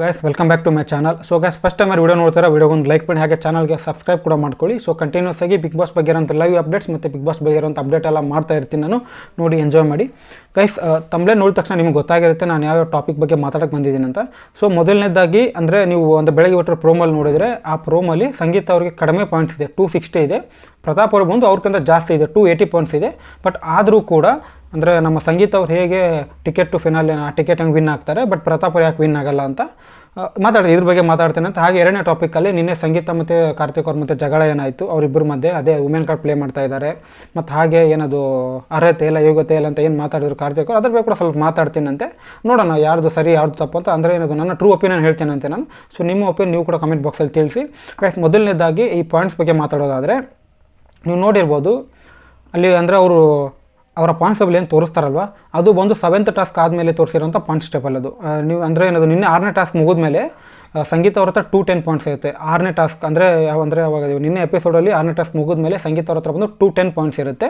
Guys welcome back to my channel so guys first time video ನೋಡ್ತಾರೆ ಒಂದು like ಮಾಡಿ, ಹಾಗೆ ಚಾನಲ್ಗೆ ಸಬ್ಸ್ಕ್ರೈಬ್ ಕೂಡ ಮಾಡ್ಕೊಳ್ಳಿ. ಸೊ ಕಂಟಿನ್ಯೂಸ್ ಆಗಿ ಬಿಗ್ ಬಾಸ್ ಬಗ್ಗೆ ಇರೋಂಥ ಲೈವ್ ಅಪ್ಡೇಟ್ಸ್ ಮತ್ತು ಬಿಗ್ ಬಾಸ್ ಬಗ್ಗೆ ಇರೋಂಥ ಅಪ್ಡೇಟ್ ಎಲ್ಲ ಮಾಡ್ತಾ ಇರ್ತೀನಿ ನಾನು. ನೋಡಿ ಎಂಜಾಯ್ ಮಾಡಿ. ಗೈಸ್ ತಮ್ಮಲೇ ನೋಡಿದ ತಕ್ಷಣ ನಿಮ್ಗೆ ಗೊತ್ತಾಗಿರುತ್ತೆ ನಾನು ಯಾವ ಟಾಪಿಕ್ ಬಗ್ಗೆ ಮಾತಾಡಕ್ಕೆ ಬಂದಿದ್ದೀನಿ ಅಂತ. ಸೊ ಮೊದಲನೇದಾಗಿ ಅಂದರೆ ನೀವು ಒಂದು ಬೆಳಗ್ಗೆ ಬಿಟ್ಟರೆ ಪ್ರೋಮಲ್ಲಿ ನೋಡಿದರೆ, ಆ ಪ್ರೋಮಲ್ಲಿ ಸಂಗೀತ ಅವರಿಗೆ ಕಡಿಮೆ ಪಾಯಿಂಟ್ಸ್ ಇದೆ ಟೂ ಸಿಕ್ಸ್ಟಿ ಇದೆ. ಪ್ರತಾಪ್ ಅವ್ರಿಗೆ ಬಂದು ಅವ್ರಿಗಿಂತ ಜಾಸ್ತಿ ಇದೆ ಟೂ ಏಯ್ಟಿ ಪಾಯಿಂಟ್ಸ್ ಇದೆ. ಬಟ್ ಆದರೂ ಕೂಡ ಅಂದರೆ ನಮ್ಮ ಸಂಗೀತ ಅವ್ರು ಹೇಗೆ ಟಿಕೆಟ್ ಟು ಫಿನಾಲ್, ಆ ಟಿಕೆಟ್ ಹಂಗೆ ವಿನ್ ಆಗ್ತಾರೆ ಬಟ್ ಪ್ರತಾಪ್ ಅವ್ರು ಯಾಕೆ ವಿನ್ ಆಗಲ್ಲ ಅಂತ ಮಾತಾಡ್ತೀನಿ, ಇದ್ರ ಬಗ್ಗೆ ಮಾತಾಡ್ತೇನೆ ಅಂತ. ಹಾಗೆ ಎರಡನೇ ಟಾಪಿಕಲ್ಲಿ ನಿನ್ನೆ ಸಂಗೀತ ಮತ್ತು ಕಾರ್ತಿಕ್ ಅವ್ರ ಮತ್ತೆ ಜಗಳ ಏನಾಯಿತು ಅವರಿಬ್ಬರ ಮಧ್ಯೆ ಅದೇ ವುಮೆನ್ ಕಾರ್ಡ್ ಪ್ಲೇ ಮಾಡ್ತಾ ಇದ್ದಾರೆ. ಮತ್ತು ಹಾಗೆ ಏನದು, ಅರ್ಹತೆ ಇಲ್ಲ, ಯೋಗ್ಯತೆ ಇಲ್ಲ ಅಂತ ಏನು ಮಾತಾಡಿದ್ರು ಕಾರ್ತಿಕ್ ಅವ್ರು, ಅದ್ರ ಬಗ್ಗೆ ಕೂಡ ಸ್ವಲ್ಪ ಮಾತಾಡ್ತೀನಂತೆ. ನೋಡೋಣ ಯಾರ್ದು ಸರಿ, ಯಾರ್ದು ತಪ್ಪು ಅಂತ. ಅಂದರೆ ಏನದು, ನನ್ನ ಟ್ರೂ ಒಪಿನಿಯನ್ ಹೇಳ್ತೇನಂತೆ ನಾನು. ಸೊ ನಿಮ್ಮ ಒಪಿನಿಯನ್ ನೀವು ಕೂಡ ಕಮೆಂಟ್ ಬಾಕ್ಸಲ್ಲಿ ತಿಳಿಸಿ. ಗೈಸ್ ಮೊದಲನೇದಾಗಿ ಈ ಪಾಯಿಂಟ್ಸ್ ಬಗ್ಗೆ ಮಾತಾಡೋದಾದರೆ, ನೀವು ನೋಡಿರ್ಬೋದು, ಅಲ್ಲಿ ಅಂದರೆ ಅವರು ಅವರ ಪಾಯಿಂಟ್ಸ್ ಏನು ತೋರಿಸ್ತಾರಲ್ವ? ಅದು ಬಂದು ಸೆವೆಂತ್ ಟಾಸ್ಕ್ ಆದಮೇಲೆ ತೋರಿಸಿರೋಂಥ ಪಾಯಿಂಟ್ಸ್ ಟೇಬಲ್ ಅದು ನೀವು ಅಂದರೆ ಏನದು, ನಿನ್ನೆ ಆರನೇ ಟಾಸ್ಕ್ ಮುಗಿದ್ಮೇಲೆ ಸಂಗೀತ ಅವ್ರ ಹತ್ರ ಟೂ ಟೆನ್ ಪಾಯಿಂಟ್ಸ್ ಇರುತ್ತೆ. ಆರನೇ ಟಾಸ್ಕ್ ಅಂದರೆ ಯಾವ, ಅಂದರೆ ಯಾವಾಗ ನಿನ್ನೆ ಎಪಿಸೋಡಲ್ಲಿ ಆರನೇ ಟಾಸ್ಕ್ ಮುಗಿದ್ಮೇಲೆ ಸಂಗೀತ ಅವ್ರ ಹತ್ರ ಬಂದು ಟೂ ಟೆನ್ ಪಾಯಿಂಟ್ಸ್ ಇರುತ್ತೆ.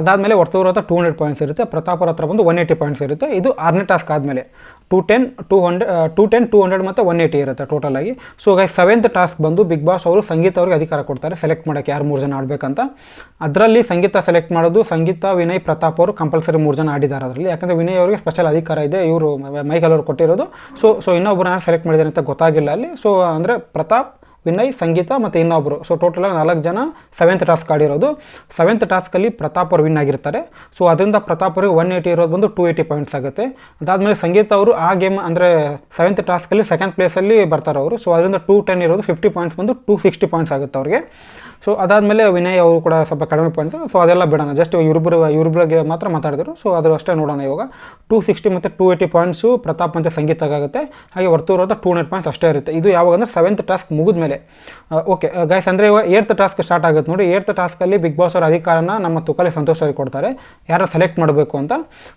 ಅದಾದಮೇಲೆ ವರ್ತೂರ್ ಹತ್ರ ಟೂ ಹಂಡ್ರೆಡ್ ಪಾಯಿಂಟ್ಸ್ ಇರುತ್ತೆ, ಪ್ರತಾಪರ ಹತ್ರ ಬಂದು ಒನ್ ಏಯ್ಟಿ ಪಾಯಿಂಟ್ಸ್ ಇರುತ್ತೆ. ಇದು ಆರನೇ ಟಾಸ್ಕ್ ಆದಮೇಲೆ. Two ten two hundred two ten two hundred ಮತ್ತು ಒನ್ ಏಯ್ಟಿ ಇರುತ್ತೆ ಟೋಟಲ್ ಆಗಿ. ಸೊ ಗೈ ಸೆವೆಂತ್ ಟಾಸ್ಕ್ ಬಂದು ಬಿಗ್ ಬಾಸ್ ಅವರು ಸಂಗೀತ ಅವ್ರಿಗೆ ಅಧಿಕಾರ ಕೊಡ್ತಾರೆ ಸೆಲೆಕ್ಟ್ ಮಾಡೋಕ್ಕೆ ಯಾರು ಮೂರು ಜನ ಆಡಬೇಕಂತ. ಅದರಲ್ಲಿ ಸಂಗೀತ ಸೆಲೆಕ್ಟ್ ಮಾಡೋದು, ಸಂಗೀತ, ವಿನಯ್, ಪ್ರತಾಪ್ ಅವರು ಕಂಪಲ್ಸರಿ ಮೂರು ಜನ ಆಡಿದ್ದಾರೆ ಅದರಲ್ಲಿ. ಯಾಕಂದರೆ ವಿನಯ್ ಅವರಿಗೆ ಸ್ಪೆಷಲ್ ಅಧಿಕಾರ ಇದೆ, ಇವರು ಮೈಕಲ್ ಅವರು ಕೊಟ್ಟಿರೋದು. ಸೊ ಸೊ ಇನ್ನೊಬ್ಬರು ನಾನು ಸೆಲೆಕ್ಟ್ ಮಾಡಿದ್ದಾರೆ ಅಂತ ಗೊತ್ತಾಗಿಲ್ಲ ಅಲ್ಲಿ. ಸೊ ಅಂದರೆ ಪ್ರತಾಪ್ ವಿನಯ್, ಸಂಗೀತ ಮತ್ತು ಇನ್ನೊಬ್ಬರು ಸೊ ಟೋಟಲ್ ನಾಲ್ಕು ಜನ ಸೆವೆಂತ್ ಟಾಸ್ಕ್ ಆಡಿರೋದು. ಸೆವೆಂತ್ ಟಾಸ್ಕಲ್ಲಿ ಪ್ರತಾಪ್ ಅವರು ವಿನ್ ಆಗಿರ್ತಾರೆ. ಸೊ ಅದರಿಂದ ಪ್ರತಾಪ್ ಅವರಿಗೆ ಒನ್ ಏಯ್ಟಿ ಇರೋದು ಬಂದು ಟೂ ಏಯ್ಟಿ ಪಾಯಿಂಟ್ಸ್ ಆಗುತ್ತೆ. ಅದಾದಮೇಲೆ ಸಂಗೀತ ಅವರು ಆ ಗೇಮ್ ಅಂದರೆ ಸೆವೆಂತ್ ಟಾಸ್ಕಲ್ಲಿ ಸೆಕೆಂಡ್ ಪ್ಲೇಸಲ್ಲಿ ಬರ್ತಾರೆ ಅವರು. ಸೊ ಅದರಿಂದ ಟೂ ಟೆನ್ ಇರೋದು ಫಿಫ್ಟಿ ಪಾಯಿಂಟ್ಸ್ ಬಂದು ಟೂ ಸಿಕ್ಸ್ಟಿ ಪಾಯಿಂಟ್ಸ್ ಆಗುತ್ತೆ ಅವ್ರಿಗೆ. ಸೊ ಅದಾದಮೇಲೆ ವಿನಯ್ ಅವರು ಕೂಡ ಸ್ವಲ್ಪ ಕಡಿಮೆ ಪಾಯಿಂಟ್ಸ್ ಸೊ ಅದೆಲ್ಲ ಬಿಡೋಣ. ಜಸ್ಟ್ ಇವ್ರಿಬ್ರು ಇವ್ರಿಬ್ರಿಗೆ ಮಾತ್ರ ಮಾತಾಡಿದ್ರು. ಸೊ ಅದ್ರ ಅಷ್ಟೇ ನೋಡೋಣ ಇವಾಗ. ಟೂ ಸಿಕ್ಸ್ಟಿ ಮತ್ತು ಟೂ ಏಯ್ಟಿ ಪಾಯಿಂಟ್ಸು ಪ್ರತಾಪ್ ಮತ್ತು ಆಗುತ್ತೆ ಹಾಗೆ ವರ್ತೂರ್ ಅಂತ ಟೂ ಹಂಡ್ರೆಡ್ ಪಾಯಿಂಟ್ಸ್ ಅಷ್ಟೇ ಇರುತ್ತೆ. ಇದು ಯಾವಾಗ ಅಂದರೆ ಸೆವೆಂತ್ ಟಾಸ್ಕ್ ಮುಗಿದ್ಮೇಲೆ ಓಕೆ ಗೈಸ್ ಅಂದರೆ ಇವಾಗ ಏರ್ತ್ ಟಾಸ್ಕ್ ಸ್ಟಾರ್ಟ್ ಆಗುತ್ತೆ ನೋಡಿ. ಏರ್ತ್ ಟಾಸ್ಕಲ್ಲಿ ಬಿಗ್ ಬಾಸ್ ಅವರ ಅಧಿಕಾರನ ನಮ್ಮ ತುಕಾಲಿ ಸಂತೋಷ್ ಅವ್ರಿಗೆ ಕೊಡ್ತಾರೆ. ಯಾರು ಸೆಲೆಕ್ಟ್ ಮಾಡಬೇಕು ಅಂತ.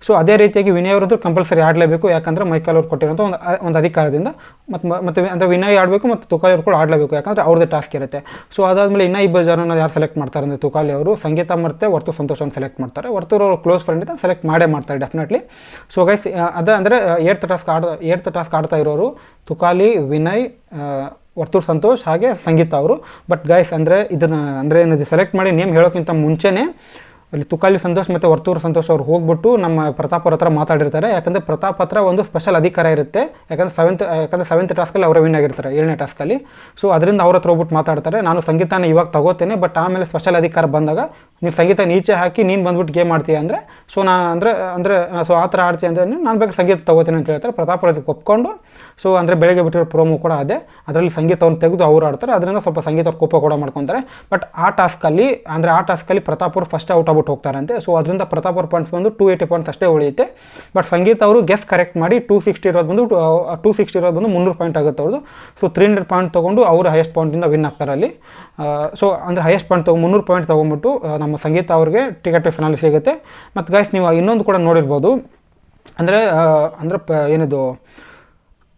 ಸೊ ಅದೇ ರೀತಿಯಾಗಿ ವಿನಯ್ ಅವರದ್ದು ಕಂಪಲ್ಸರಿ ಆಡಲೇಬೇಕು. ಯಾಕಂದರೆ ಮೈಕಲ್ ಅವ್ರು ಕೊಟ್ಟಿರೋಂಥ ಒಂದು ಒಂದು ಅಧಿಕಾರದಿಂದ. ಮತ್ತು ಮತ್ತು ಅಂದರೆ ವಿನಯ್ ಆಡಬೇಕು ಮತ್ತು ತುಕಾಲಿ ಅವ್ರು ಕೂಡ ಆಡಲೇಬೇಕು. ಯಾಕಂದರೆ ಅವ್ರದ್ದೇ ಟಾಸ್ಕ್ ಇರುತ್ತೆ. ಸೊ ಅದಾದಮೇಲೆ ಇನ್ನೂ ಇಬ್ಬರು ಜನನ ಯಾರು ಸೆಲೆಕ್ಟ್ ಮಾಡ್ತಾರೆ ಅಂದರೆ ತುಕಾಲಿ ಅವರು, ಸಂಗೀತ ಮರ್ತೆ ವರ್ತು ಸಂತೋಷವನ್ನು ಸೆಲೆಕ್ಟ್ ಮಾಡ್ತಾರೆ. ವರ್ತೂರ್ ಅವರು ಕ್ಲೋಸ್ ಫ್ರೆಂಡ್ ಇದ್ದ ಸೆಲೆಕ್ಟ್ ಮಾಡೇ ಮಾಡ್ತಾರೆ ಡೆಫಿನೆಟ್ಲಿ ಸೊ ಗೈಸ್ ಅದ ಅಂದರೆ ಏರ್ತ್ ಟಾಸ್ಕ್ ಆಡ ಏರ್ತ್ ಟಾಸ್ಕ್ ಆಡ್ತಾ ಇರೋರು ತುಕಾಲಿ, ವಿನಯ್ ವರ್ತೂರ್ ಸಂತೋಷ್ ಹಾಗೆ ಸಂಗೀತ ಅವರು. ಬಟ್ ಗೈಸ್ ಅಂದರೆ ಇದನ್ನು, ಅಂದರೆ ಏನಿದೆ ಸೆಲೆಕ್ಟ್ ಮಾಡಿ ನೇಮ್ ಹೇಳೋಕ್ಕಿಂತ ಮುಂಚೆನೇ ಅಲ್ಲಿ ತುಕಾಲಿ ಸಂತೋಷ್ ಮತ್ತು ವರ್ತೂರು ಸಂತೋಷ್ ಅವ್ರು ಹೋಗ್ಬಿಟ್ಟು ನಮ್ಮ ಪ್ರತಾಪ್ ಅವ್ರ ಹತ್ರ ಮಾತಾಡಿರ್ತಾರೆ. ಯಾಕಂದರೆ ಪ್ರತಾಪ್ ಹತ್ರ ಒಂದು ಸ್ಪೆಷಲ್ ಅಧಿಕಾರ ಇರುತ್ತೆ. ಯಾಕಂದರೆ ಸೆವೆಂತ್ ಯಾಕಂದರೆ ಸೆವೆಂತ್ ಟಾಸ್ಕಲ್ಲಿ ಅವರು ವಿನ್ ಆಗಿರ್ತಾರೆ, ಏಳನೇ ಟಾಸ್ಕಲ್ಲಿ ಸೊ ಅದರಿಂದ ಅವ್ರ ಹತ್ರ ಹೋಗ್ಬಿಟ್ಟು ಮಾತಾಡ್ತಾರೆ. ನಾನು ಸಂಗೀತನ ಇವಾಗ ತಗೋತೇನೆ ಬಟ್ ಆಮೇಲೆ ಸ್ಪೆಷಲ್ ಅಧಿಕಾರ ಬಂದಾಗ ನೀವು ಸಂಗೀತ ನೀಚೆ ಹಾಕಿ ನೀನು ಬಂದ್ಬಿಟ್ಟು ಗೇಮ್ ಮಾಡ್ತೀಯ ಅಂದರೆ ಸೊ ನಾ ಅಂದರೆ ಅಂದರೆ ಸೊ ಆ ಥರ ಆಡ್ತೀಯ ಅಂದರೆ ನಾನು ಬೇಕು ಸಂಗೀತ ತಗೋತೀನಿ ಅಂತ ಹೇಳ್ತಾರೆ. ಪ್ರತಾಪ್ ಅವ್ರ ಅದಕ್ಕೆ ಒಪ್ಕೊಂಡು ಸೊ ಅಂದರೆ ಬೆಳಗ್ಗೆ ಬಿಟ್ಟಿರೋ ಪ್ರೋಮೋ ಕೂಡ ಅದೇ. ಅದರಲ್ಲಿ ಸಂಗೀತವನ್ನು ತೆಗೆದು ಅವ್ರು ಆಡ್ತಾರೆ. ಅದರಿಂದ ಸ್ವಲ್ಪ ಸಂಗೀತ ಕೋಪ ಕೂಡ ಮಾಡ್ಕೊತಾರೆ. ಬಟ್ ಆ ಟಾಸ್ಕಲ್ಲಿ ಅಂದರೆ ಆ ಟಾಸ್ಕಲ್ಲಿ ಪ್ರತಾಪ್ ಅವರು ಫಸ್ಟ್ ಔಟ್ ಆಗ್ಬಿಟ್ಟು ಹೋಗ್ತಾರಂತೆ. ಸೊ ಅದರಿಂದ ಪ್ರತಾಪ್ ಅವ್ರ ಪಾಯಿಂಟ್ಸ್ ಬಂದು ಟೂ ಏಯ್ಟಿ ಪಾಯಿಂಟ್ಸ್ ಅಷ್ಟೇ ಉಳಿಯುತ್ತೆ. ಬಟ್ ಸಂಗೀತ ಅವರು ಗೆಸ್ ಕರೆಕ್ಟ್ ಮಾಡಿ ಟೂ ಸಿಕ್ಸ್ಟಿ ಇರೋದು ಬಂದು ಟೂ ಸಿಕ್ಸ್ಟಿ ಇರೋದು ಬಂದು ಮುನ್ನೂರು ಪಾಯಿಂಟ್ ಆಗುತ್ತೆ ಅವ್ರದ್ದು ಸೊ ತ್ರೀ ಹಂಡ್ರೆಡ್ ಪಾಯಿಂಟ್ ತೊಗೊಂಡು ಅವರು ಹೈಯೆಸ್ಟ್ ಪಾಯಿಂಟಿಂದ ವಿನ್ ಆಗ್ತಾರೆ ಅಲ್ಲಿ. ಸೊ ಅಂದರೆ ಹೈಯೆಸ್ಟ್ ಪಾಯಿಂಟ್ ತೊಗೊಂಡು ಮುನ್ನೂರು ಪಾಯಿಂಟ್ ತೊಗೊಂಬಿಟ್ಟು ಆ, ನಮ್ಮ ಸಂಗೀತ ಅವ್ರಿಗೆ ಟಿಕೆಟ್ ಫಿನಾಲಿ ಸಿಗುತ್ತೆ. ಮತ್ತು ಗೈಸ್ ನೀವು ಇನ್ನೊಂದು ಕೂಡ ನೋಡಿರ್ಬೋದು. ಅಂದರೆ ಅಂದರೆ ಪ, ಏನಿದು,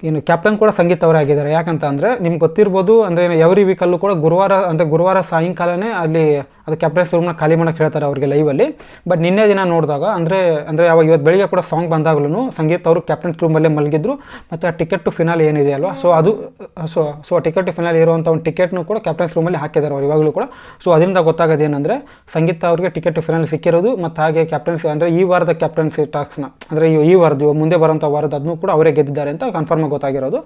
ಏನು ಕ್ಯಾಪ್ಟನ್ ಕೂಡ ಸಂಗೀತ ಅವರೇ ಆಗಿದ್ದಾರೆ. ಯಾಕಂತ ಅಂದರೆ ನಿಮ್ಗೆ ಗೊತ್ತಿರ್ಬೋದು, ಅಂದರೆ ಎವ್ರಿ ವೀಕಲ್ಲೂ ಕೂಡ ಗುರುವಾರ, ಅಂದರೆ ಗುರುವಾರ ಸಾಯಂಕಾಲನೇ ಅಲ್ಲಿ ಅದು ಕ್ಯಾಪ್ಟನ್ಸ್ ರೂಮ್ನ ಖಾಲಿ ಮಾಡೋಕ್ಕೆ ಹೇಳ್ತಾರೆ ಅವ್ರಿಗೆ ಲೈವಲ್ಲಿ ಬಟ್ ನಿನ್ನೆ ದಿನ ನೋಡಿದಾಗ, ಅಂದರೆ ಅಂದರೆ ಯಾವಾಗ ಇವತ್ತು ಬೆಳಿಗ್ಗೆ ಕೂಡ ಸಾಂಗ್ ಬಂದಾಗಲೂ ಸಂಗೀತ ಅವರು ಕ್ಯಾಪ್ಟನ್ಸ್ ರೂಮಲ್ಲೇ ಮಲಗಿದ್ರು. ಮತ್ತು ಆ ಟಿಕೆಟ್ ಟು ಫಿನಾಲ್ ಏನಿದೆ ಅಲ್ವಾ? ಸೊ ಅದು ಸೊ ಸೊ ಆ ಟಿಕೆಟ್ ಟು ಫಿನಾಲ್ ಇರುವಂಥ ಒಂದು ಟಿಕೆಟ್ನು ಕೂಡ ಕ್ಯಾಪ್ಟನ್ಸ್ ರೂಮಲ್ಲಿ ಹಾಕಿದ್ದಾರೆ ಅವ್ರು ಇವಾಗಲೂ ಕೂಡ. ಸೊ ಅದರಿಂದ ಗೊತ್ತಾಗೋದು ಏನಂದರೆ, ಸಂಗೀತ ಅವ್ರಿಗೆ ಟಿಕೆಟ್ ಟು ಫಿನಾಲ್ ಸಿಕ್ಕಿರೋದು ಮತ್ತು ಹಾಗೆ ಕ್ಯಾಪ್ಟನ್ಸಿ ಅಂದರೆ ಈ ವಾರದ ಕ್ಯಾಪ್ಟನ್ಸಿ ಟಾಸ್ಕ್ನ ಅಂದರೆ ಈ ವಾರದ್ದು, ಮುಂದೆ ಬರೋಂಥ ವಾರದ ಅದನ್ನು ಕೂಡ ಅವರೇ ಗೆದ್ದಿದ್ದಾರೆ ಅಂತ ಕನ್ಫರ್ಮ್ ಗೊತ್ತಾಗಿರೋದು.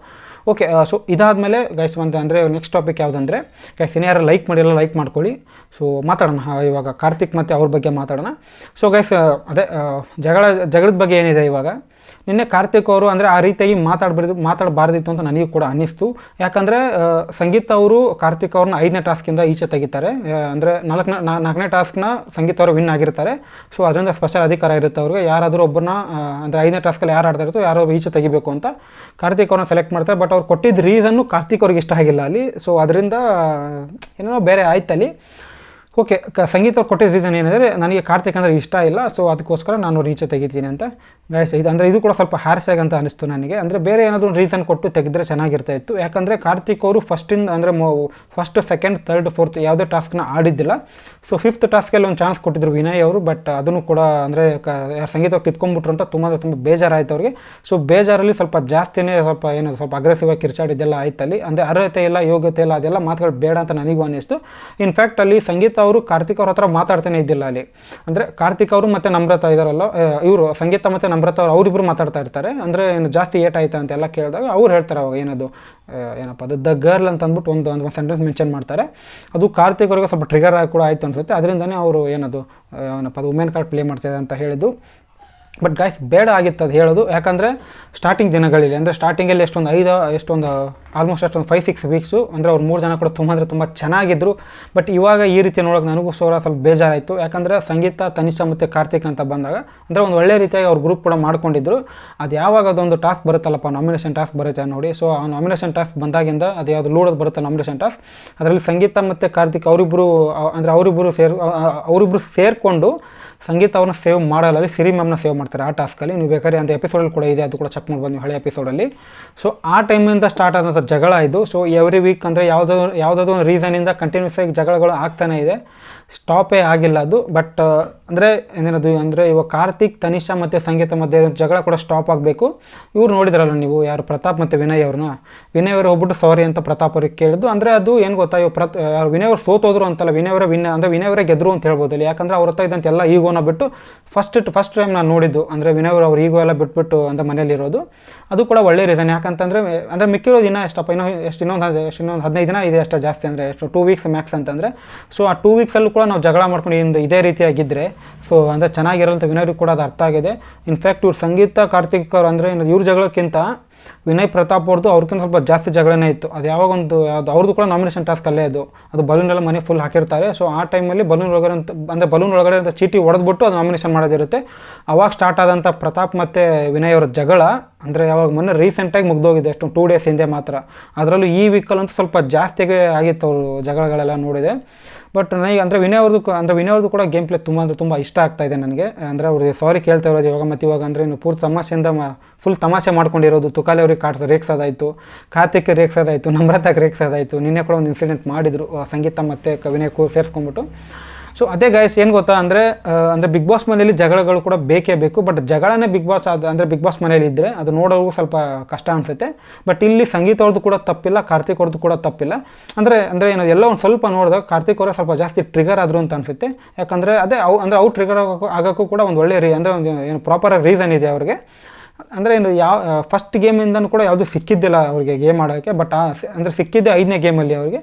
ಓಕೆ ಸೊ ಇದಾದಮೇಲೆ ಗೈಸ್ ಬಂತ ಅಂದರೆ ನೆಕ್ಸ್ಟ್ ಟಾಪಿಕ್ ಯಾವುದಂದ್ರೆ ಗೈಸ್ ಇನ್ನು ಯಾರು ಲೈಕ್ ಮಾಡಿಲ್ಲ ಲೈಕ್ ಮಾಡ್ಕೊಳ್ಳಿ. ಸೊ ಮಾತಾಡೋಣ. ಇವಾಗ ಕಾರ್ತಿಕ್ ಮತ್ತು ಅವ್ರ ಬಗ್ಗೆ ಮಾತಾಡೋಣ. ಸೊ ಗೈಸ್ ಅದೇ ಜಗಳ, ಜಗಳದ ಬಗ್ಗೆ ಏನಿದೆ ಇವಾಗ? ನಿನ್ನೆ ಕಾರ್ತಿಕ್ ಅವರು ಅಂದರೆ ಆ ರೀತಿಯಾಗಿ ಮಾತಾಡಬಾರ್ದು ಮಾತಾಡಬಾರ್ದಿತ್ತು ಅಂತ ನನಗೂ ಕೂಡ ಅನ್ನಿಸ್ತು. ಯಾಕಂದರೆ ಸಂಗೀತ ಅವರು ಕಾರ್ತಿಕ್ ಅವ್ರನ್ನ ಐದನೇ ಟಾಸ್ಕಿಂದ ಈಚೆ ತೆಗಿತಾರೆ. ಅಂದರೆ ನಾಲ್ಕನೇ ನಾಲ್ಕನೇ ಟಾಸ್ಕ್ನ ಸಂಗೀತ ಅವರು ವಿನ್ ಆಗಿರ್ತಾರೆ. ಸೊ ಅದರಿಂದ ಸ್ಪೆಷಲ್ ಅಧಿಕಾರ ಇರುತ್ತೆ ಅವ್ರಿಗೆ. ಯಾರಾದರೂ ಒಬ್ಬರನ್ನ ಅಂದರೆ ಐದನೇ ಟಾಸ್ಕಲ್ಲಿ ಯಾರು ಆಡ್ತಾ ಇರ್ತೋ ಯಾರೋ ಈಚೆ ತೆಗಿಬೇಕು ಅಂತ ಕಾರ್ತಿಕ್ ಅವ್ರನ್ನ ಸೆಲೆಕ್ಟ್ ಮಾಡ್ತಾರೆ. ಬಟ್ ಅವ್ರು ಕೊಟ್ಟಿದ್ದ ರೀಸನ್ನು ಕಾರ್ತಿಕ್ ಅವ್ರಿಗೆ ಇಷ್ಟ ಆಗಿಲ್ಲ ಅಲ್ಲಿ. ಸೊ ಅದರಿಂದ ಏನೋ ಬೇರೆ ಆಯ್ತು ಅಲ್ಲಿ ಓಕೆ ಕ, ಸಂಗೀತ ಕೊಟ್ಟಿದ್ದ ರೀಸನ್ ಏನಂದರೆ, ನನಗೆ ಕಾರ್ತಿಕ್ ಅಂದರೆ ಇಷ್ಟ ಇಲ್ಲ ಸೊ ಅದಕ್ಕೋಸ್ಕರ ನಾನು ರೀಚೆ ತೆಗಿತೀನಿ ಅಂತ. ಗಾಯಸ್ ಇದು ಅಂದರೆ ಇದು ಕೂಡ ಸ್ವಲ್ಪ ಹ್ಯಾರ್ಸಾಗ್ ಅಂತ ಅನಿಸ್ತು ನನಗೆ. ಅಂದರೆ ಬೇರೆ ಏನಾದರೂ ರೀಸನ್ ಕೊಟ್ಟು ತೆಗೆದ್ರೆ ಚೆನ್ನಾಗಿರ್ತಾ ಇತ್ತು. ಯಾಕಂದರೆ ಕಾರ್ತಿಕ್ ಅವರು ಫಸ್ಟಿಂದ ಅಂದರೆ ಮೊ ಫಸ್ಟ್ ಸೆಕೆಂಡ್ ಥರ್ಡ್ ಫೋರ್ತ್ ಯಾವುದೇ ಟಾಸ್ಕ್ನ ಆಡಿದ್ದಿಲ್ಲ. ಸೊ ಫಿಫ್ತ್ ಟಾಸ್ಕಲ್ಲಿ ಒಂದು ಚಾನ್ಸ್ ಕೊಟ್ಟಿದ್ರು ವಿನಯ್ ಅವರು ಬಟ್ ಅದನ್ನು ಕೂಡ ಅಂದರೆ ಕ ಸಂಗೀತ ಕಿತ್ಕೊಂಡ್ಬಿಟ್ರು ಅಂತ ತುಂಬ ತುಂಬ ಬೇಜಾರಾಯಿತು ಅವ್ರಿಗೆ. ಸೊ ಬೇಜಾರಲ್ಲಿ ಸ್ವಲ್ಪ ಜಾಸ್ತಿನೇ ಸ್ವಲ್ಪ ಏನು, ಸ್ವಲ್ಪ ಅಗ್ರೆಸಿವ್ ಆಗಿ ಕಿರ್ಚಾಡಿದ್ದೆಲ್ಲ ಆಯ್ತಲ್ಲಿ. ಅಂದರೆ ಅರ್ಹತೆ ಇಲ್ಲ, ಯೋಗ್ಯತೆ ಇಲ್ಲ, ಅದೆಲ್ಲ ಮಾತುಗಳು ಬೇಡ ಅಂತ ನನಗೂ ಅನ್ನಿಸ್ತು. ಇನ್ಫ್ಯಾಕ್ಟ್ ಅಲ್ಲಿ ಸಂಗೀತ ಅವರು ಕಾರ್ತಿಕ್ ಅವ್ರ ಹತ್ರ ಮಾತಾಡ್ತಾನೆ ಇದ್ದಿಲ್ಲ ಅಲ್ಲಿ. ಅಂದರೆ ಕಾರ್ತಿಕ್ ಅವರು ಮತ್ತು ನಮ್ರತಾ ಇದಾರಲ್ಲ ಇವರು ಸಂಗೀತ ಮತ್ತು ನಮ್ರತಾ ಅವ್ರು ಅವರಿಬ್ಬರು ಮಾತಾಡ್ತಾ ಇರ್ತಾರೆ. ಅಂದರೆ ಏನು ಜಾಸ್ತಿ ಏಟ್ ಆಯ್ತಾ ಅಂತೆಲ್ಲ ಕೇಳಿದಾಗ ಅವ್ರು ಹೇಳ್ತಾರೆ ಅವಾಗ ಏನದು ಏನಪ್ಪ, ಅದು ದ ಗರ್ಲ್ ಅಂತ ಅಂದ್ಬಿಟ್ಟು ಒಂದು ಒಂದು ಸೆಂಟೆನ್ಸ್ ಮೆನ್ಷನ್ ಮಾಡ್ತಾರೆ. ಅದು ಕಾರ್ತಿಕ್ ಅವ್ರಿಗೆ ಸ್ವಲ್ಪ ಟ್ರಿಗರ್ ಆಗಿ ಕೂಡ ಆಯಿತು ಅನ್ಸುತ್ತೆ. ಅದರಿಂದನೇ ಅವರು ಏನದು ಏನಪ್ಪ, ಅದು ವುಮೆನ್ ಕಾರ್ಡ್ ಪ್ಲೇ ಮಾಡ್ತಾಯಿದೆ ಅಂತ ಹೇಳಿದ್ದು. ಬಟ್ ಗಾಯ್ಸ್ ಬೇಡ ಆಗಿತ್ತು ಅದು ಹೇಳೋದು. ಯಾಕಂದರೆ ಸ್ಟಾರ್ಟಿಂಗ್ ದಿನಗಳಲ್ಲಿ, ಅಂದರೆ ಸ್ಟಾರ್ಟಿಂಗಲ್ಲಿ ಎಷ್ಟೊಂದು ಐದು, ಎಷ್ಟೊಂದು ಆಲ್ಮೋಸ್ಟ್ ಅಷ್ಟೊಂದು ಫೈವ್ ಸಿಕ್ಸ್ ವೀಕ್ಸು ಅಂದರೆ ಅವ್ರು ಮೂರು ಜನ ಕೂಡ ತುಂಬ ಅಂದರೆ ತುಂಬ ಚೆನ್ನಾಗಿದ್ದರು ಬಟ್ ಇವಾಗ ಈ ರೀತಿ ನೋಡೋಕೆ ನನಗೂ ಸೋರ, ಸ್ವಲ್ಪ ಬೇಜಾರಾಯಿತು. ಯಾಕಂದರೆ ಸಂಗೀತ, ತನಿಷಾ ಮತ್ತು ಕಾರ್ತಿಕ್ ಅಂತ ಬಂದಾಗ, ಅಂದರೆ ಒಂದು ಒಳ್ಳೆ ರೀತಿಯಾಗಿ ಅವ್ರ ಗ್ರೂಪ್ ಕೂಡ ಮಾಡ್ಕೊಂಡಿದ್ರು. ಅದು ಯಾವಾಗ ಅದೊಂದು ಟಾಸ್ಕ್ ಬರುತ್ತಲ್ಲಪ್ಪ ನಾಮಿನೇಷನ್ ಟಾಸ್ಕ್ ಬರುತ್ತೆ ನೋಡಿ. ಸೊ ಆ ನಾಮಿನೇಷನ್ ಟಾಸ್ಕ್ ಬಂದಾಗಿಂದ ಅದು ಯಾವುದು ಲೂಡೋದು ಬರುತ್ತೆ ನಾಮಿನೇಷನ್ ಟಾಸ್ಕ್ ಅದರಲ್ಲಿ ಸಂಗೀತ ಮತ್ತು ಕಾರ್ತಿಕ್ ಅವರಿಬ್ಬರು ಅಂದರೆ ಅವರಿಬ್ಬರು ಸೇರ್ ಅವರಿಬ್ಬರು ಸೇರಿಕೊಂಡು ಸಂಗೀತ ಅವ್ರನ್ನ ಸೇವ್ ಮಾಡಲ್ಲ ಸಿರಿ ಮ್ಯಾಮ್ನ ಸೇವ್ ಮಾಡ್ತಾರೆ ಆ ಟಾಸ್ಕಲ್ಲಿ ನೀವು ಬೇಕಾದ್ರೆ ಅಂತ ಎಪಿಸೋಡಲ್ಲಿ ಕೂಡ ಇದೆ, ಅದು ಕೂಡ ಚೆಕ್ ಮಾಡ್ಬೋದು ನೀವು ಹಳೆ ಎಪಿಸೋಡಲ್ಲಿ ಸೊ ಆ ಟೈಮಿಂದ ಸ್ಟಾರ್ಟ್ ಆದಂಥ ಜಗಳ ಇದು. ಸೊ ಎವ್ರಿ ವೀಕ್ ಅಂದರೆ ಯಾವುದಾದ್ರು ಯಾವುದಾದ್ರು ಒಂದು ರೀಸನಿಂದ ಕಂಟಿನ್ಯೂಸ್ ಆಗಿ ಜಗಳಗಳು ಆಗ್ತಾನೇ ಇದೆ. ಸ್ಟಾಪೇ ಆಗಿಲ್ಲ ಅದು, ಬಟ್ ಅಂದರೆ ಏನೇನದು ಅಂದರೆ ಇವಾಗ ಕಾರ್ತಿಕ್, ತನಿಷಾ ಮತ್ತು ಸಂಗೀತ ಮಧ್ಯೆ ಜಗಳ ಕೂಡ ಸ್ಟಾಪ್ ಆಗಬೇಕು. ಇವ್ರು ನೋಡಿದ್ರಲ್ಲ ನೀವು, ಯಾರು ಪ್ರತಾಪ್ ಮತ್ತು ವಿನಯ್ ಅವ್ರನ್ನ? ವಿನಯ್ ಅವರು ಹೋಗ್ಬಿಟ್ಟು ಸಾರಿ ಅಂತ ಪ್ರತಾಪ್ ಅವ್ರಿಗೆ ಕೇಳಿದ್ದು. ಅಂದರೆ ಅದು ಏನು ಗೊತ್ತಾ ಇವ್ ಪ್ರತ್ ಯಾರು ವಿನಯ್ ಅವರು ಸೋತೋದ್ರು ಅಂತಲ್ಲ, ವಿನಯ್ ಅವರ ವಿನ, ಅಂದರೆ ವಿನಯ್ ಅವರೇ ಗೆದ್ರು ಅಂತ ಹೇಳ್ಬೋದು ಇಲ್ಲಿ ಯಾಕಂದರೆ ಅವ್ರ ಹತ್ರ ಇದ್ದಂತೆಲ್ಲ ಈಗೋನ ಬಿಟ್ಟು ಫಸ್ಟ್ ಫಸ್ಟ್ ಟೈಮ್ ನಾನು ನೋಡಿದ್ದು, ಅಂದರೆ ವಿನಯ್ ಅವರು ಈಗೋ ಎಲ್ಲ ಬಿಟ್ಬಿಟ್ಟು ಅಂತ ಮನೇಲಿರೋದು ಅದು ಕೂಡ ಒಳ್ಳೆಯ ರೀಸನ್ ಯಾಕಂತಂದರೆ, ಅಂದರೆ ಮಿಕ್ಕಿರೋ ದಿನ ಎಷ್ಟಪ್ಪ, ಇನ್ನೂ ಎಷ್ಟು, ಇನ್ನೊಂದು ಎಷ್ಟು, ಇನ್ನೊಂದು ಹದಿನೈದು ದಿನ ಇದೆ ಅಷ್ಟು ಜಾಸ್ತಿ, ಅಂದರೆ ಎಷ್ಟು ಟೂ ವೀಕ್ಸ್ ಮ್ಯಾಕ್ಸ್ ಅಂತಂದರೆ. ಸೊ ಆ ಟೂ ವೀಕ್ಸಲ್ಲೂ ಕೂಡ ನಾವು ಜಗಳ ಮಾಡ್ಕೊಂಡು ಇಂದು ಇದೇ ರೀತಿಯಾಗಿದ್ದರೆ ಸೊ ಅಂದರೆ ಚೆನ್ನಾಗಿರಲ್ಲ ವಿನಯ್ರಿಗೆ ಕೂಡ ಅದು ಅರ್ಥ ಆಗಿದೆ. ಇನ್ಫ್ಯಾಕ್ಟ್ ಇವ್ರು ಸಂಗೀತ ಕಾರ್ತಿಕ್ ಅವರು ಅಂದರೆ ಇವ್ರ ಜಗಳಕ್ಕಿಂತ ವಿನಯ್ ಪ್ರತಾಪ್ ಅವ್ರದ್ದು ಅವ್ರಿಗಿಂತ ಸ್ವಲ್ಪ ಜಾಸ್ತಿ ಜಗಳನೇ ಇತ್ತು. ಅದು ಯಾವಾಗ ಒಂದು, ಅದು ಅವ್ರದ್ದು ಕೂಡ ನಾಮಿನೇಷನ್ ಟಾಸ್ಕ್ ಅಲ್ಲೇ ಅದು. ಅದು ಬಲೂನ್ ಎಲ್ಲ ಮನೆ ಫುಲ್ ಹಾಕಿರ್ತಾರೆ. ಸೊ ಆ ಟೈಮಲ್ಲಿ ಬಲೂನ್ ಒಳಗಡೆ ಅಂತ, ಅಂದರೆ ಬಲೂನ್ ಒಳಗಡೆ ಅಂತ ಚೀಟಿ ಹೊಡೆದ್ಬಿಟ್ಟು ಅದು ನಾಮಿನೇಷನ್ ಮಾಡೋದಿರುತ್ತೆ. ಅವಾಗ ಸ್ಟಾರ್ಟ್ ಆದಂಥ ಪ್ರತಾಪ್ ಮತ್ತು ವಿನಯ್ ಅವರ ಜಗಳ, ಅಂದರೆ ಯಾವಾಗ ಮೊನ್ನೆ ರೀಸೆಂಟಾಗಿ ಮುಗ್ದೋಗಿದೆ ಅಷ್ಟು ಟೂ ಡೇಸ್ ಹಿಂದೆ ಮಾತ್ರ. ಅದರಲ್ಲೂ ಈ ವೀಕಲ್ಲಂತೂ ಸ್ವಲ್ಪ ಜಾಸ್ತಿಗೆ ಆಗಿತ್ತು ಅವರು ಜಗಳಗಳೆಲ್ಲ ನೋಡಿದೆ ಬಟ್ ನನಗೆ ಅಂದರೆ ವಿನಯ್ ಅವ್ರದ್ದು ಅಂದರೆ ವಿನಯ್ ಅವ್ರದ್ದು ಕೂಡ ಗೇಮ್ ಪ್ಲೇ ತುಂಬ ಅಂದರೆ ತುಂಬ ಇಷ್ಟ ಆಗ್ತಾ ಇದೆ ನನಗೆ. ಅಂದರೆ ಅವ್ರಿಗೆ ಸಾರಿ ಕೇಳ್ತಾ ಇರೋದು ಇವಾಗ ಮತ್ತು ಇವಾಗ ಅಂದರೆ ಇನ್ನು ಪೂರ್ತಿ ತಮಾಷೆಯಿಂದ ಫುಲ್ ತಮಾಷೆ ಮಾಡ್ಕೊಂಡಿರೋದು. ತುಕಾಲಿ ಅವ್ರಿಗೆ ಕಾಡ್ಸ ರೇಗ್ಸೋದಾಯಿತು ಕಾರ್ತಿಕ್ ರೇಗ್ಸೋದಾಯಿತು ರೇಕ್ಸ್ ರೇಗ್ಸೋದಾಯಿತು ನಿನ್ನೆ ಕೂಡ ಒಂದು ಇನ್ಸಿಡೆಂಟ್ ಮಾಡಿದರು. ಸಂಗೀತ ಮತ್ತು ವಿನಯ್ ಕೂ ಸೇರಿಸ್ಕೊಂಡ್ಬಿಟ್ಟು. ಸೊ ಅದೇ ಗಾಯಸ್ ಏನು ಗೊತ್ತಾ? ಅಂದರೆ ಅಂದರೆ ಬಿಗ್ ಬಾಸ್ ಮನೆಯಲ್ಲಿ ಜಗಳಗಳು ಕೂಡ ಬೇಕೇ ಬೇಕು. ಬಟ್ ಜಗಳನೇ ಬಿಗ್ ಬಾಸ್ ಆದ, ಅಂದರೆ ಬಿಗ್ ಬಾಸ್ ಮನೇಲಿ ಇದ್ದರೆ ಅದು ನೋಡೋರಿಗೂ ಸ್ವಲ್ಪ ಕಷ್ಟ ಅನಿಸುತ್ತೆ. ಬಟ್ ಇಲ್ಲಿ ಸಂಗೀತ ಅವ್ರದ್ದು ಕೂಡ ತಪ್ಪಿಲ್ಲ, ಕಾರ್ತಿಕ್ ಅವ್ರದ್ದು ಕೂಡ ತಪ್ಪಿಲ್ಲ. ಅಂದರೆ ಅಂದರೆ ಏನೋ ಎಲ್ಲ ಒಂದು ಸ್ವಲ್ಪ ನೋಡಿದಾಗ ಕಾರ್ತಿಕ್ ಅವರೇ ಸ್ವಲ್ಪ ಜಾಸ್ತಿ ಟ್ರಿಗರ್ ಆದರು ಅಂತ ಅನಿಸುತ್ತೆ. ಯಾಕಂದರೆ ಅದೇ ಅವು, ಅಂದರೆ ಅವ್ರು ಟ್ರಿಗರ್ ಆಗೋಕ್ಕೂ ಆಗೋಕ್ಕೂ ಕೂಡ ಒಂದು ಒಳ್ಳೆಯ ರೀ ಅಂದರೆ ಒಂದು ಏನು ಪ್ರಾಪರಾಗಿ ರೀಸನ್ ಇದೆ ಅವ್ರಿಗೆ. ಅಂದರೆ ಇದು ಯಾವ ಫಸ್ಟ್ ಗೇಮಿಂದನೂ ಕೂಡ ಯಾವುದು ಸಿಕ್ಕಿದ್ದಿಲ್ಲ ಅವರಿಗೆ ಗೇಮ್ ಆಡೋಕ್ಕೆ ಬಟ್ ಆ ಅಂದರೆ ಸಿಕ್ಕಿದ್ದೆ ಐದನೇ ಗೇಮಲ್ಲಿ ಅವರಿಗೆ.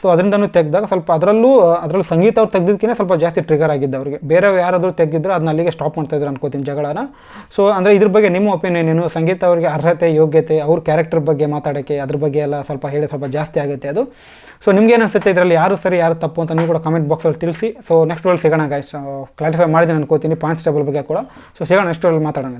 ಸೊ ಅದರಿಂದನೂ ತೆಗೆದಾಗ ಸ್ವಲ್ಪ ಅದರಲ್ಲೂ ಅದರಲ್ಲೂ ಸಂಗೀತ ಅವ್ರು ತೆಗೆದಿದ್ದಕ್ಕಿಂತ ಸ್ವಲ್ಪ ಜಾಸ್ತಿ ಟ್ರಿಗರ್ ಆಗಿದ್ದೆ ಅವರಿಗೆ. ಬೇರೆ ಯಾರಾದರೂ ತೆಗೆದಿದ್ರೆ ಅದನ್ನ ಅಲ್ಲಿಗೆ ಸ್ಟಾಪ್ ಮಾಡ್ತಾಯಿದ್ರು ಅನ್ಕೋತೀನಿ ಜಗಳನ. ಸೊ ಅಂದರೆ ಇದ್ರ ಬಗ್ಗೆ ನಿಮ್ಮ ಒಪಿನಿಯನ್ ಏನು? ಸಂಗೀತ ಅವರಿಗೆ ಅರ್ಹತೆ, ಯೋಗ್ಯತೆ, ಅವ್ರ ಕ್ಯಾರೆಕ್ಟರ್ ಬಗ್ಗೆ ಮಾತಾಡೋಕ್ಕೆ ಅದ್ರ ಬಗ್ಗೆ ಎಲ್ಲ ಸ್ವಲ್ಪ ಹೇಳಿ, ಸ್ವಲ್ಪ ಜಾಸ್ತಿ ಆಗುತ್ತೆ ಅದು. ಸೊ ನಿಮ್ಗೆ ಏನು ಅನಿಸುತ್ತೆ ಇದರಲ್ಲಿ? ಯಾರು ಸರಿ, ಯಾರು ತಪ್ಪು ಅಂತ ನೀವು ಕೂಡ ಕಮೆಂಟ್ ಬಾಕ್ಸಲ್ಲಿ ತಿಳಿಸಿ. ಸೊ ನೆಕ್ಸ್ಟ್ ವರ್ಲ್ಡ್ ಸಿಗೋಣ ಗಾಯ್ಸ್ ಕ್ಲಾರಿಫೈ ಮಾಡಿದ್ದೀನಿ ಅನ್ಕೋತೀನಿ ಪಾಯಿಂಟ್ಸ್ ಟೇಬಲ್ ಬಗ್ಗೆ ಕೂಡ. ಸೊ ಸಿಗೋಣ ನೆಕ್ಸ್ಟ್ ವರ್ಲ್ಡ್ ಮಾತಾಡೋಣ